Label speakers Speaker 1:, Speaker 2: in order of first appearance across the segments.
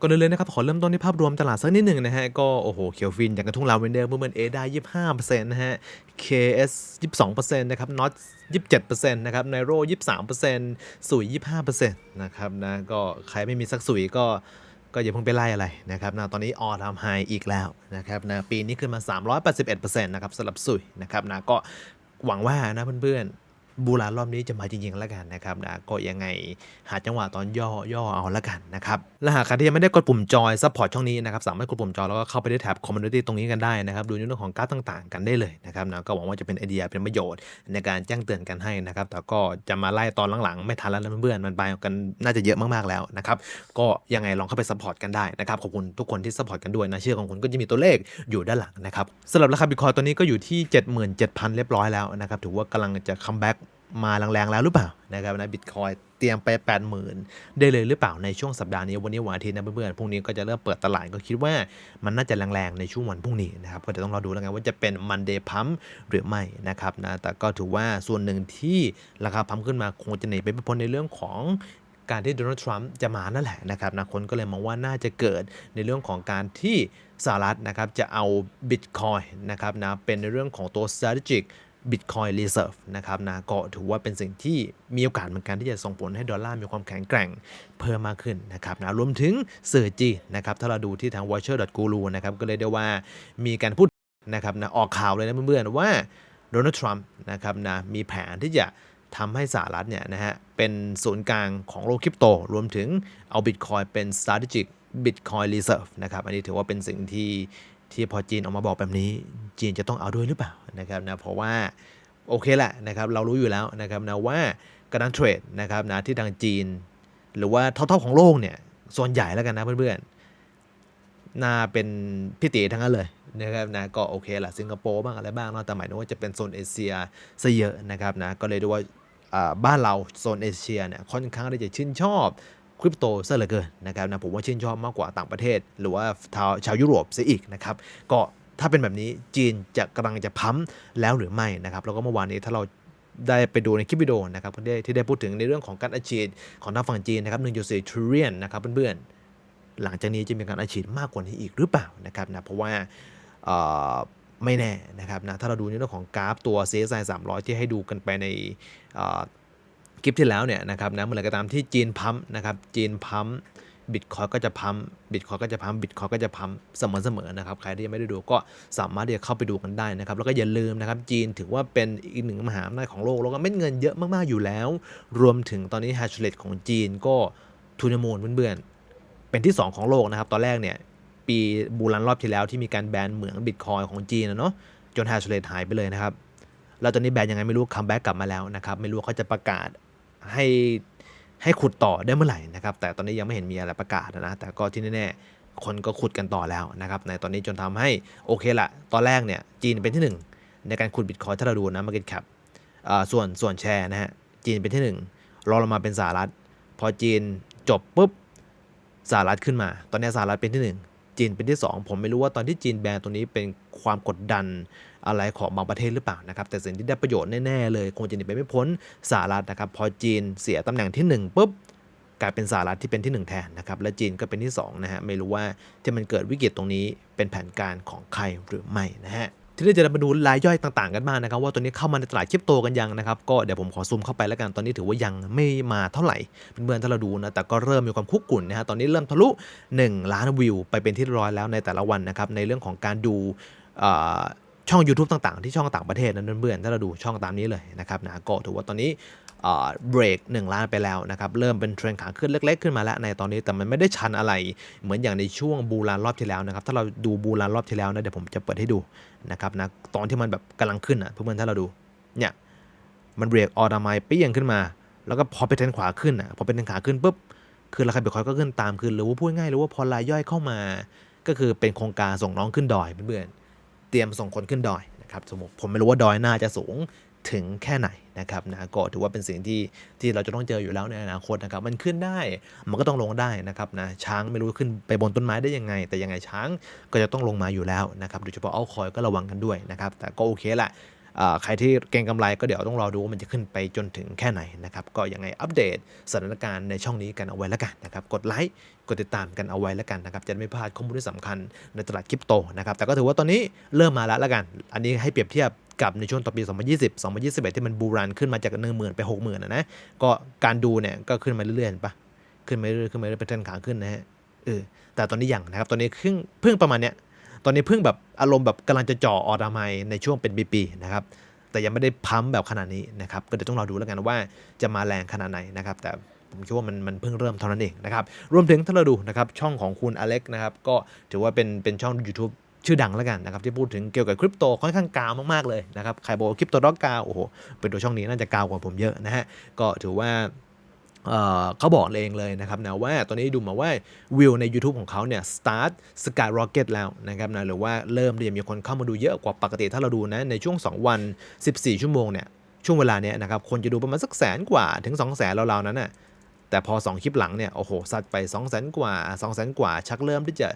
Speaker 1: ก่อนอื่นเลยนะครับ ขอเริ่มต้นที่ภาพรวมตลาดสักนิดหนึ่งนะฮะ ก็โอ้โหเขียวฟินอย่างกระทุ่งลาเวนเดอร์เมื่อมันเอได้ยี่สิบห้าเปอร์เซ็นต์นะฮะ KS ยี่สิบสองเปอร์เซ็นต์นะครับน็อตยี่สิบเจ็ดเปอร์เซ็นต์นะครับไนโร่ยี่สิบสามเปอร์เซ็นต์สุยยี่สิบห้าเปอร์เซ็นต์นะครับนะก็ใครไม่มีสักสุยก็ก็อย่าเพิ่งไปไล่อะไรนะครับนะตอนนี้ออทำไฮอีกแล้วนะครับนะปีนี้ขึ้นมา 381%นะครับสำหรับสุยนะครับนะก็หวังว่านะเพื่อนๆ บูรานรอบนี้จะมาจริงๆแล้วกันนะครับนะก็ยังไงหาจังหวะตอนย่อย่อเอาละกันนะครับและหากใครที่ยังไม่ได้กดปุ่มจอยซัพพอร์ตช่องนี้นะครับสามารถกดปุ่มจอยแล้วก็เข้าไปที่แท็บคอมมูนิตี้ตรงนี้กันได้นะครับดูในเรื่องของการ์ดต่างๆ กันได้เลยนะครับนะก็หวังว่าจะเป็นไอเดียเป็นประโยชน์ในการแจ้งเตือนกันให้นะครับแต่ก็จะมาไล่ตอนหลังๆ ไม่ทันแล้วนเพื่อนๆมันไปกันน่าจะเยอะมากๆแล้วนะครับก็ยังไงลองเข้าไปซัพพอร์ตกันได้นะครับขอบคุณทุกคนที่ซัพพอร์ตกันด้วยนะเชื่อของคุณก็จะมีตัวเลขอยู่ด้านหลังนะครับสำหรับราคาบิตคอยตัวนี้ก็อยู่ที่ 77,000 เรียบร้อยแล้วนะครับถือว่ากำลังจะคัมแบ็ก มาแรงๆแล้วหรือเปล่านะครับนะบิตคอยเตรียมไป 80,000 ได้เลยหรือเปล่าในช่วงสัปดาห์นี้วันนี้วันอาทิตย์นะเพื่อนๆพรุ่งนี้ก็จะเริ่มเปิดตลาดก็คิดว่ามันน่าจะแรงๆ ในช่วงวันพรุ่งนี้นะครับก็จะต้องรอดูแล้วกันว่าจะเป็นมันเดย์พัมหรือไม่นะครับนะแต่ก็ถือว่าส่วนหนึ่งที่ราคาพัมขึ้นมาคงจะหนีไปไม่พ้นในเรื่องของการที่โดนัลด์ทรัมป์จะมานั่นแหละนะครับนะคนก็เลยมองว่าน่าจะเกิดในเรื่องของการที่สหรัฐนะครับจะเอาบิตคอยนะครับนะเป็นในเรื่องของตัว strategic Bitcoin Reserve นะครับนะก็ถือว่าเป็นสิ่งที่มีโอกาสเหมือนกันที่จะส่งผลให้ดอลลาร์มีความแข็งแกร่งเพิ่มมากขึ้นนะครับนะรวมถึงสื่อจีนนะครับถ้าเราดูที่ทาง watcher.guru นะครับก็เลยได้ว่ามีการพูดนะครับนะออกข่าวเลยนะเพื่อนๆว่าโดนัลด์ทรัมป์นะครับนะมีแผนที่จะทำให้สหรัฐเนี่ยนะฮะเป็นศูนย์กลางของโลกคริปโต รวมถึงเอาบิตคอยเป็น strategic Bitcoin Reserve นะครับ อันนี้ถือว่าเป็นสิ่งที่ ที่พอจีนออกมาบอกแบบนี้ จีนจะต้องเอาด้วยหรือเปล่านะครับนะเพราะว่าโอเคแหละนะครับเรารู้อยู่แล้วนะครับนะว่าการเทรดนะครับนะที่ทางจีน หรือว่าเท่าๆของโลกเนี่ยส่วนใหญ่แล้วกันนะเพื่อนๆน่าเป็นพี่ตีทั้งนั้นเลยนะครับนะก็โอเคแหละสิงคโปร์บ้างอะไรบ้างเนาะแต่หมายถึงว่าจะเป็นโซนเอเชียซะเยอะนะครับนะก็เลยดูว่าบ้านเราโซนเอเชียเนี่ยค่อนข้างที่จะชื่นชอบ คริปโตซะเหลือเกินนะครับนะผมว่าชื่นชอบมากกว่าต่างประเทศ หรือว่าชาวชาวยุโรปซะอีกนะครับก็ถ้าเป็นแบบนี้จีนจะกำลังจะพัมแล้วหรือไม่นะครับแล้วก็เมื่อวานนี้ถ้าเราได้ไปดูในคลิปวิดีโอนะครับที่ได้ที่ได้พูดถึงในเรื่องของการอัดฉีดของทางฝั่งจีนนะครับ1.4 trillion นะครับเพื่อนๆ หลังจากนี้จะมีการอัดฉีดมากกว่านี้อีกหรือเปล่านะครับนะเพราะว่าไม่แน่นะครับนะถ้าเราดูในเรื่องของกราฟตัว CSI 300 ที่ให้ดูกันไปใน คลิปที่แล้วเนี่ยนะครับนะเมื่อไหร่ก็ตามที่จีนพัมนะครับจีนพัมบิตคอยก็จะพัมบิตคอยก็จะพัมบิตคอยก็จะพัมเสมอๆนะครับ ใครที่ยังไม่ได้ดูก็สามารถที่จะเข้าไปดูกันได้นะครับ แล้วก็อย่าลืมนะครับ จีนถือว่าเป็นอีกหนึ่งมหาอำนาจของโลก แล้วก็เม็ดเงินเยอะมากๆอยู่แล้ว รวมถึงตอนนี้ hash rate ของจีนก็ทูนมูลเพื่อนๆเป็นที่ 2 ของโลกนะครับ ตอนแรกเนี่ย ปีบูรันรอบที่แล้วที่มีการแบนเหมืองบิตคอยของจีนนะเนาะจน hash rate หายไปเลยนะครับ แล้วตอนนี้แบนยังไงไม่รู้คัมแบ็กกลับมาแล้วนะครับ ไม่รู้เขาจะประกาศให้ให้ขุดต่อได้เมื่อไหร่นะครับ แต่ตอนนี้ยังไม่เห็นมีอะไรประกาศนะ แต่ก็ที่แน่ๆคนก็ขุดกันต่อแล้วนะครับ ในตอนนี้จนทำให้โอเคละตอนแรกเนี่ยจีนเป็นที่หนึ่งในการขุดบิตคอยถ้าเราดูนะ market cap อ่าส่วนส่วนแชร์นะฮะจีนเป็นที่หนึ่งรองลงมาเป็นสหรัฐ พอจีนจบปุ๊บสหรัฐขึ้นมา ตอนนี้สหรัฐเป็นที่หนึ่งจีนเป็นที่สองผมไม่รู้ว่าตอนที่จีนแบนตัวนี้เป็นความกดดัน อะไรของบางประเทศหรือเปล่านะครับแต่สิ่งที่ได้ประโยชน์แน่ๆเลย คงจะหนีไปไม่พ้นสหรัฐนะครับพอจีนเสียตำแหน่งที่หนึ่งปุ๊บกลายเป็นสหรัฐที่เป็นที่หนึ่งแทนนะครับและจีนก็เป็นที่สองนะฮะไม่รู้ว่าที่มันเกิดวิกฤตตรงนี้เป็นแผนการของใครหรือไม่นะฮะทีนี้จะมาดูรายย่อยต่างๆกันบ้างนะครับ ว่าตัวนี้เข้ามาในตลาดคริปโตกันยังนะครับ ก็เดี๋ยวผมขอซูมเข้าไปแล้วกัน ตอนนี้ถือว่ายังไม่มาเท่าไหร่เพื่อนๆถ้าเราดูนะ แต่ก็เริ่มมีความคุกกุ่นนะฮะตอนนี้เริ่มทะลุ 1 ล้านวิว ไปเป็นที่ร้อยแล้วในแต่ละวันนะครับ ในเรื่องของการดู ช่อง YouTube ต่างๆ ที่ช่องต่างประเทศนั้นเพื่อนๆถ้าเราดูช่องตามนี้เลยนะครับนะก็ถือว่าตอนนี้เบรกหนึ่งล้านไปแล้วนะครับเริ่มเป็นเทรนขาขึ้นเล็ก ๆ ขึ้นมาแล้วในตอนนี้แต่มันไม่ได้ชันอะไร เหมือนอย่างในช่วงบูรานรอบที่แล้วนะครับถ้าเราดูบูรานรอบที่แล้วนะเดี๋ยวผมจะเปิดให้ดูนะครับนะตอนที่มันแบบกำลังขึ้นอะเพื่อนๆถ้าเราดูเนี่ยมันเบรกออดามายเปี้ยงขึ้นมา แล้วก็พอไปเทรนขวาขึ้นอะพอเป็นเทรนขาขึ้นปุ๊บคือราคาบิตคอยก็ขึ้นตามขึ้นหรือว่าพูดง่ายหรือว่าพอรายย่อยเข้ามา ก็คือเป็นโครงการส่งน้องขึ้นดอยเพื่อนๆ เตรียมส่งคนขึ้นดอยนะครับสมมติผมไม่รู้ว่าดอยน่าจะสูงถึงแค่ไหนนะครับนะก็ถือว่าเป็นสิ่งที่ที่เราจะต้องเจออยู่แล้วในอนาคตนะครับมันขึ้นได้มันก็ต้องลงได้นะครับนะช้างไม่รู้ขึ้นไปบนต้นไม้ได้ยังไง แต่ยังไงช้างก็จะต้องลงมาอยู่แล้วนะครับโดยเฉพาะเอาคอยก็ระวังกันด้วยนะครับแต่ก็โอเคแหละ ใครที่เก็งกำไรก็เดี๋ยวต้องรอดูว่ามันจะขึ้นไปจนถึงแค่ไหนนะครับ ก็ยังไงอัปเดตสถานการณ์ในช่องนี้กันเอาไว้แล้วกันนะครับ กดไลค์กดติดตามกันเอาไว้แล้วกันนะครับ จะไม่พลาดข้อมูลที่สำคัญในตลาดคริปโตนะครับ แต่ก็ถือว่าตอนนี้เริ่มมาแล้วแล้วกัน อันนี้ให้เปรียบเทียบกับในช่วงต่อปี 2020 2021 ที่มันบูรันขึ้นมาจาก1 0,000 ไป 60,000นะนะก็การดูเนี่ยก็ขึ้นมาเรื่อยๆเห็นปะขึ้นมาเรื่อยๆขึ้นมาเรื่อยๆเป็นเทรนขาขึ้นนะฮะเออแต่ตอนนี้ยังนะครับ ตอนนี้เพิ่งเพิ่งประมาณเนี้ย ตอนนี้เพิ่งแบบอารมณ์แบบกำลังจะจ่อออดามายในช่วงเป็นปีๆนะครับแต่ยังไม่ได้พัมแบบขนาดนี้นะครับก็เดี๋ยวต้องรอดูแล้วกันว่าจะมาแรงขนาดไหนนะครับแต่ผมคิดว่ามันมันเพิ่งเริ่มเท่านั้นเองนะครับรวมถึงถ้าเราดูนะครับช่องของคุณอเล็กนะครับก็ถือว่าเป็นเป็นช่อง YouTube ชื่อดังแล้วกันนะครับที่พูดถึงเกี่ยวกับคริปโตค่อนข้างกาวมากๆเลยนะครับใครบอกคริปโตด็อกกาวโอ้โหเป็นตัวช่องนี้น่าจะกาวกว่าผมเยอะนะฮะก็ถือว่า เขาบอกเองเลยนะครับนะว่าตอนนี้ดูมาว่าวิวใน YouTube ของเขาเนี่ย start skyrocket แล้วนะครับนะหรือว่าเริ่มที่จะมีคนเข้ามาดูเยอะกว่าปกติถ้าเราดูนะ ในช่วง 2 วัน 14 ชั่วโมงเนี่ย ช่วงเวลาเนี้ยนะครับคนจะดูประมาณสักแสนกว่าถึง 2 0 0แสนราวๆนั้นน่ะแต่พอ 2 คลิปหลังเนี่ย โอ้โหซัดไป 2 0 0แสนกว่า 2 0 0แสนกว่า ชักเริ่มที่จะ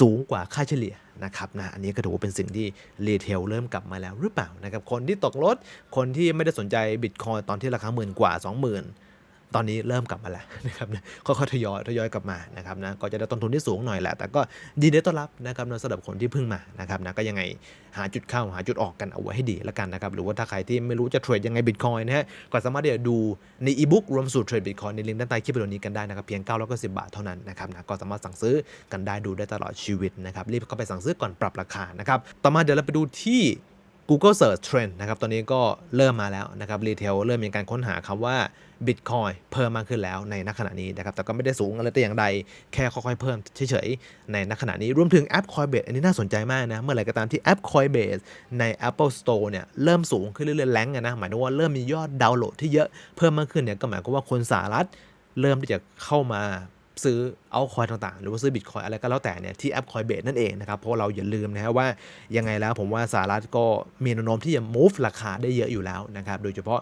Speaker 1: สูงกว่าค่าเฉลี่ยนะครับนะอันนี้ก็ถือว่าเป็นสิ่งที่รีเทลเริ่มกลับมาแล้วหรือเปล่านะครับคนที่ตกรถคนที่ไม่ได้สนใจบิตคอยตอนที่ราคาหมื่นกว่า 20,000 ตอนนี้เริ่มกลับมาแล้วนะครับค่อยๆทยอยทยอยกลับมานะครับนะก็จะได้ต้นทุนที่สูงหน่อยแหละ แต่ก็ยินดีต้อนรับนะครับนะสำหรับคนที่เพิ่งมานะครับนะก็ยังไงหาจุดเข้าหาจุดออกกันเอาไว้ให้ดีแล้วกันนะครับหรือว่าถ้าใครที่ไม่รู้จะเทรดยังไงบิตคอยนะฮะก็สามารถที่จะดูในอีบุ๊กรวมสูตรเทรดบิตคอยในลิงก์ด้านใต้คลิปวิดีโอนี้กันได้นะครับเพียง990บาทเท่านั้นนะครับนะก็สามารถสั่งซื้อกันได้ดูได้ตลอดชีวิตนะครับรีบเข้าไปสั่งซื้อก่อนปรับราคานะครับต่อมาเดี๋ยวเราไปดูที่ Google Search Trend นะครับ ตอนนี้ก็เริ่มมาแล้วนะครับรีเทลเริ่มมีการค้นหาคำว่า Bitcoin เพิ่มมากขึ้นแล้วในณขณะนี้นะครับ แต่ก็ไม่ได้สูงอะไรแต่อย่างใด แค่ค่อยๆเพิ่มเฉยๆ ในณขณะนี้ รวมถึงแอป Coinbase อันนี้น่าสนใจมากนะ เมื่อไหร่ก็ตามที่แอป Coinbase ใน Apple Store เนี่ยเริ่มสูงขึ้นเรื่อยๆแรงนะ หมายถึงว่าเริ่มมียอดดาวน์โหลดที่เยอะเพิ่มมากขึ้นเนี่ย ก็หมายความว่าคนสหรัฐเริ่มที่จะเข้ามา ซื้อเอาคอยต่างๆ หรือว่าซื้อบิตคอยอะไรก็แล้วแต่เนี่ยที่แอป Coinbase นั่นเองนะครับเพราะเราอย่าลืมนะฮะว่ายังไงแล้วผมว่าสหรัฐก็มีแนวโน้มที่จะ move ราคาได้เยอะอยู่แล้วนะครับโดยเฉพาะ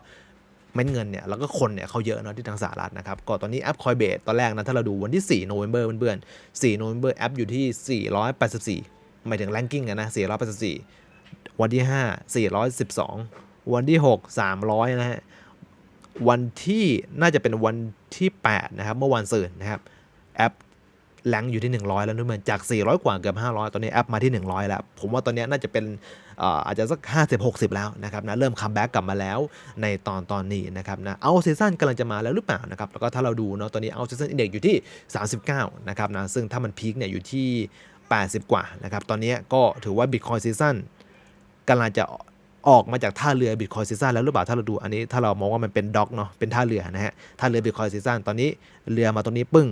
Speaker 1: เม็ดเงินเนี่ยแล้วก็คนเนี่ยเขาเยอะเนาะที่ทางสหรัฐนะครับก็ตอนนี้แอป Coinbase ตอนแรกนะถ้าเราดูวันที่4 November เพื่อนๆ4 November แอปอยู่ที่ 484หมายถึง ranking อะนะ484 วันที่ 5 412 วันที่ 6 300 นะฮะวันที่น่าจะเป็นวันที่ 8 นะครับ เมื่อวันศุกร์นะครับ แอปแรงอยู่ที่ 100 แล้วนู่นเหมือนจาก 400 กว่าเกือบ 500 ตอนนี้แอปมาที่ 100 แล้ว ผมว่าตอนนี้น่าจะเป็นเอ่ออาจจะสัก 50-60 แล้วนะครับนะเริ่มคัมแบ็กกลับมาแล้วในตอนตอนนี้นะครับนะเอาซีซั่นกำลังจะมาแล้วหรือเปล่านะครับแล้วก็ถ้าเราดูเนาะตอนนี้เอาซีซั่นอินเด็กอยู่ที่ 39 นะครับนะซึ่งถ้ามันพีคเนี่ยอยู่ที่ 80 กว่านะครับตอนนี้ก็ถือว่า Bitcoin ซีซั่นกำลังจะออกมาจากท่าเรือบิตคอยซีซั่นแล้วหรือเปล่าถ้าเราดูอันนี้ถ้าเรามองว่ามันเป็นด็อกเนาะเป็นท่าเรือนะฮะท่าเรือบิตคอยซีซั่นตอนนี้เรือมาตรงนี้ปึ้ง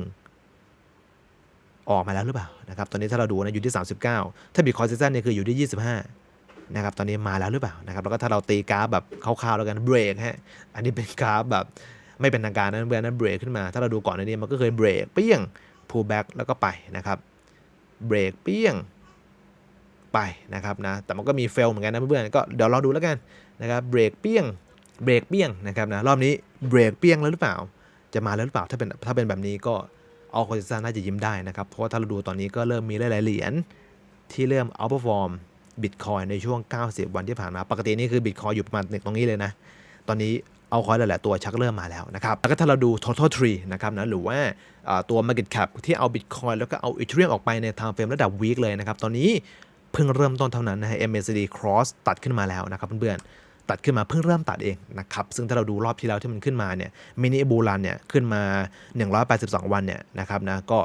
Speaker 1: ออกมาแล้วหรือเปล่านะครับตอนนี้ถ้าเราดูนะอยู่ที่ 39 ถ้าบิตคอยซีซั่นเนี่ยคืออยู่ที่ 25นะครับตอนนี้มาแล้วหรือเปล่านะครับแล้วก็ถ้าเราตีกราฟแบบคร่าวๆแล้วกันเบรกฮะอันนี้เป็นกราฟแบบไม่เป็นทางการนะเพื่อนนะเบรกขึ้นมา ถ้าเราดูก่อนในนี้มันก็เคยเบรกเปี้ยง pull back แล้วก็ไปนะครับเบรกเปี้ยงไปนะครับนะแต่มันก็มีเฟลเหมือนกันนะเพื่อนๆก็เดี๋ยวรอดูแล้วกันนะครับเบรกเปี้ยงเบรกเปี้ยงนะครับนะรอบนี้เบรกเปี้ยงแล้วหรือเปล่า จะมาแล้วหรือเปล่าถ้าเป็นถ้าเป็นแบบนี้ก็ เอาคอนเซนน่าจะยิ้มได้นะครับ เพราะว่าถ้าเราดูตอนนี้ก็เริ่มมีหลายๆเหรียญที่เริ่ม outperform Bitcoin ในช่วง 90 วันที่ผ่านมา ปกตินี่คือ Bitcoin อยู่ประมาณตรงนี้เลยนะ ตอนนี้เอาคอยหลายๆตัวชักเริ่มมาแล้วนะครับ แล้วก็ถ้าเราดู total tree นะครับนะ หรือว่าตัว market cap ที่เอา Bitcoin แล้วก็เอา Ethereum ออกไปใน time frame ระดับ week เลยนะครับ ตอนนี้เพิ่งเริ่มต้นเท่านั้นนะฮะ MACD cross ตัดขึ้นมาแล้วนะครับเพื่อนๆ ตัดขึ้นมาเพิ่งเริ่มตัดเองนะครับซึ่งถ้าเราดูรอบที่แล้วที่มันขึ้นมาเนี่ยมินิบูรันเนี่ยขึ้นมา 182 วันเนี่ยนะครับนะก็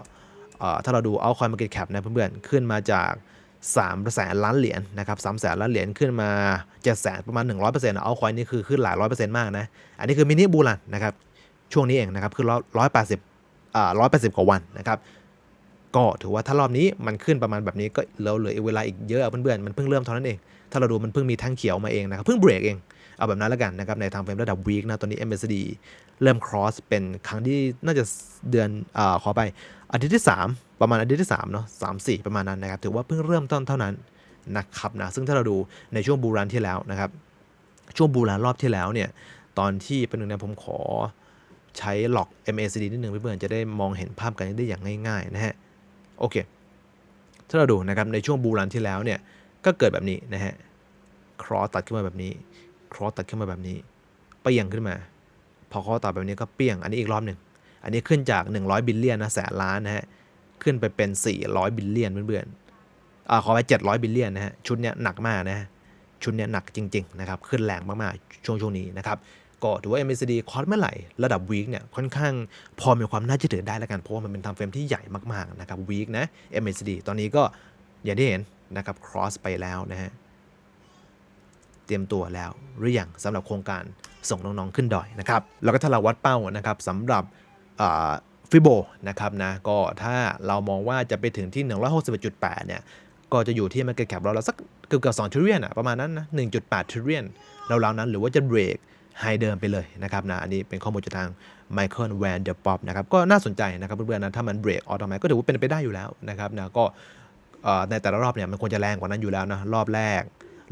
Speaker 1: ถ้าเราดู altcoin market cap นะเพื่อนๆขึ้นมาจาก3แสนล้านเหรียญนะครับ3แสนล้านเหรียญขึ้นมา7แสนประมาณ 100%นะ altcoin นี่คือขึ้นหลายร้อยเปอร์เซ็นต์มากนะ อันนี้คือมินิบูรันนะครับช่วงนี้เองนะครับคือ180อ่า180กว่าวันนะครับก็ถือว่าถ้ารอบนี้มันขึ้นประมาณแบบนี้ก็เราเหลือเวลาอีกเยอะอะเพื่อนๆมันเพิ่งเริ่มเท่านั้นเอง ถ้าเราดูมันเพิ่งมีแท่งเขียวมาเองนะครับ เพิ่งเบรกเอง เอาแบบนั้นแล้วกันนะครับ ในทางเฟรมระดับวีคนะตอนนี้ MACD เริ่ม cross เป็นครั้งที่น่าจะเดือนอ่าขอไปอาทิตย์ที่ 3 ประมาณอาทิตย์ที่3เนาะสามสี่ประมาณนั้นนะครับ ถือว่าเพิ่งเริ่มต้นเท่านั้นนะครับนะซึ่งถ้าเราดูในช่วงบูรันที่แล้วนะครับ ช่วงบูรันรอบที่แล้วเนี่ยตอนที่เป็นหนึ่งนะผมขอใช้หลอก MACD นิดนึงเพื่อนๆจะได้มองเห็นภาพกันได้อย่างง่ายๆนะฮะโอเคถ้าเราดูนะครับในช่วงบูรันที่แล้วเนี่ย ก็เกิดแบบนี้นะฮะ cross ตัดขึ้นมาแบบนี้ cross ตัดขึ้นมาแบบนี้เปี้ยงขึ้นมา พอ cross ตัดแบบนี้ก็เปี้ยง อันนี้อีกรอบหนึ่งอันนี้ขึ้นจาก 100 บิลเลียนนะแสนล้านนะฮะขึ้นไปเป็น 400 บิลเลียนเพื่อนๆอ่าขอไป700 บิลเลียนนะฮะชุดเนี้ยหนักมากนะฮะชุดเนี้ยหนักจริงๆนะครับขึ้นแรงมากๆช่วงช่วงนี้นะครับก็ถือว่า MACD คอร์สเมื่อไหร่ ระดับวีคเนี่ยค่อนข้างพอมีความน่าเชื่อถือได้แล้วกัน เพราะว่ามันเป็นทำเฟรมที่ใหญ่มากๆนะครับวีคนะ MACD ตอนนี้ก็อย่างที่เห็น นะครับ cross ไปแล้วนะฮะ เตรียมตัวแล้วหรือยังสำหรับโครงการส่งน้อง ๆ ขึ้นดอยนะครับ แล้วก็ถ้าเราวัดเป้านะครับสำหรับฟิโบนะครับนะ ก็ถ้าเรามองว่าจะไปถึงที่ 161.8 เนี่ย ก็จะอยู่ที่ Market Cap เราแล้วสักเกือบๆ2 trillion อะประมาณนั้นนะ1.8 trillion เราวๆนั้นหรือว่าจะเบรกไฮเดิมไปเลยนะครับนะ อันนี้เป็นข้อมูลจากทาง Michael Van Der Pop นะครับ ก็น่าสนใจนะครับเพื่อนๆนะ ถ้ามันเบรกออโต m มก็ถือว่าเป็นไปได้อยู่แล้วนะครับนะ ก็ ในแต่ละรอบเนี่ยมันควรจะแรงกว่านั้นอยู่แล้วนะรอบแรก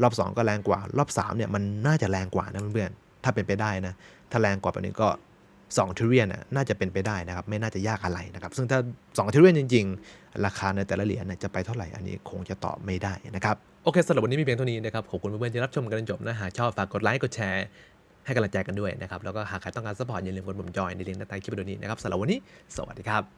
Speaker 1: รอบ 2 ก็แรงกว่า รอบ3เนี่ยมันน่าจะแรงกว่านะเพื่อนๆถ้าเป็นไปได้นะถ้าแรงกว่าแบบนี้ก็2ทริเลียนน่าจะเป็นไปได้นะครับ ไม่น่าจะยากอะไรนะครับ ซึ่งถ้า2ทริเลียนจริง ๆ ราคาในแต่ละเหรียญเนี่ยจะไปเท่าไหร่อันนี้คงจะตอบไม่ได้นะครับ โอเคสำหรับวันนี้มีเพียงเท่านี้นะครับ ขอบคุณเพื่อนๆที่รับชมกันจนจบนะ หากชอบฝากกดไลค์กดแชร์ ให้กำลังใจกันด้วยนะครับ แล้วก็หากใครต้องการสปอร์ตอย่าลืมกดปุ่มจอยในลิงก์ใต้คลิปวิดีโอนี้นะครับสำหรับวันนี้สวัสดีครับ